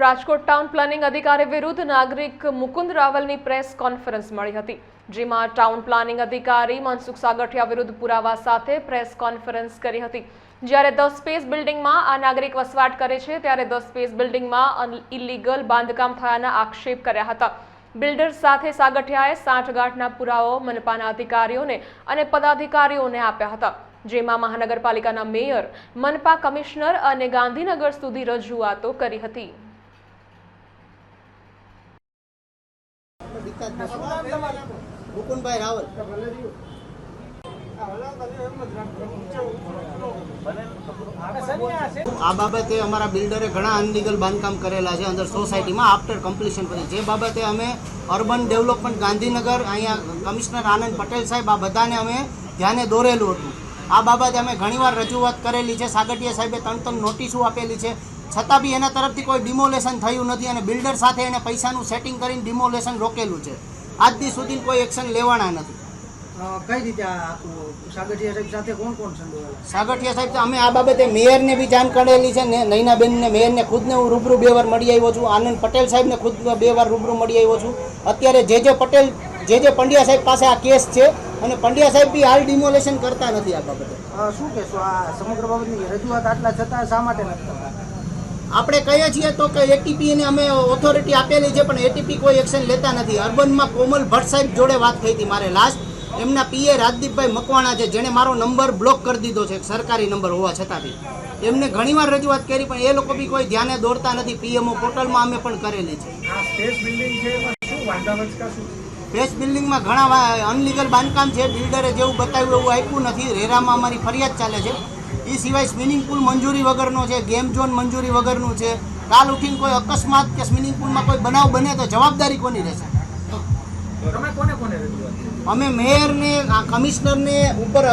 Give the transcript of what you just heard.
Rajkot town planning અધિકારી વિરુદ્ધ નાગરિક મુકુંદ રાવલની પ્રેસ કોન્ફરન્સ મળી હતી, જેમાં ટાઉન પ્લાનિંગ અધિકારી મનસુખ સાગઠિયા વિરુદ્ધ પુરાવા સાથે પ્રેસ કોન્ફરન્સ કરી હતી. જ્યારે ધ સ્પેસ બિલ્ડિંગમાં આ નાગરિક વસવાટ કરે છે, ત્યારે ધ સ્પેસ બિલ્ડિંગમાં ઇલીગલ બાંધકામ થયાના આક્ષેપ કર્યા હતા. બિલ્ડર્સ સાથે સાગઠિયાએ સાંઠગાંઠના પુરાવો મનપાના અધિકારીઓને અને પદાધિકારીઓને આપ્યા હતા. જેમાં મહાનગરપાલિકાના મેયર, મનપા કમિશનર અને ગાંધીનગર સુધી રજૂઆતો કરી હતી. મુકુંદભાઈ રાવલ. આ બાબતે અમારા બિલ્ડરે ઘણા અનલીગલ બાંધકામ કરેલા છે અંદર સોસાયટીમાં આફ્ટર કમ્પ્લીશન પછી. જે બાબતે અમે અર્બન ડેવલપમેન્ટ ગાંધીનગર, અહીંયા કમિશનર આનંદ પટેલ સાહેબ આ બધાને અમે ધ્યાને દોરેલું હતું. આ બાબતે અમે ઘણીવાર રજૂઆત કરેલી છે. સાગટીયા સાહેબે ત્રણ ત્રણ નોટિસો આપેલી છે. છતાં બી એના તરફથી કોઈ ડિમોલેશન થયું નથી અને બિલ્ડર સાથે એને પૈસાનું સેટિંગ કરીને ડિમોલેશન રોકેલું છે. આજ દી સુધી કોઈ એક્શન લેવાના નથી. કઈ રીતે સાગઠિયા સાહેબ સાથે કોણ કોણ સંડોવાયેલા? સાગઠિયા સાહેબ તો અમે આ બાબતે મેયરને બી જાણ કરેલી છે ને નૈનાબેનને મેયરને ખુદને હું રૂબરૂ બે વાર મળી આવ્યો છું. આનંદ પટેલ સાહેબને ખુદ બે વાર રૂબરૂ મળી આવ્યો છું. અત્યારે જે જે પટેલ જે જે પંડ્યા સાહેબ પાસે આ કેસ છે અને પંડ્યા સાહેબ બી હાલ ડિમોલેશન કરતા નથી આ બાબતે. શું કહેશો? આ સમગ્ર બાબતની રજૂઆત આટલા છતાં શા માટે નથી આપણે કહીએ છીએ તો કે એટીપીને અમે ઓથોરિટી આપેલી છે પણ એટીપી કોઈ એક્શન લેતા નથી. અર્બનમાં કોમલ ભટ્ટ સાહેબ જોડે વાત થઈ હતી મારે લાસ્ટ એમના પીએ રાજદીપભાઈ મકવાણા છે જેણે મારો નંબર બ્લોક કરી દીધો છે સરકારી નંબર હોવા છતાં બી એમને ઘણીવાર રજૂઆત કરી પણ એ લોકો બી કોઈ ધ્યાને દોરતા નથી. પીએમઓ પોર્ટલમાં અમે પણ કરેલી છે. પ્રેસ બિલ્ડિંગમાં ઘણા અનલીગલ બાંધકામ છે બિલ્ડરે જેવું બતાવ્યું એવું આપ્યું નથી. રેરામાં અમારી ફરિયાદ ચાલે છે. એ સિવાય સ્વિમિંગ પુલ મંજૂરી વગરનો છે ગેમ ઝોન મંજૂરી વગરનું છે. કાલ ઉઠીને કોઈ અકસ્માત કે સ્વિમિંગ પુલમાં કોઈ બનાવ બને તો જવાબદારી કોની રહેશે? અમે મેયરને કમિશનરને ઉપર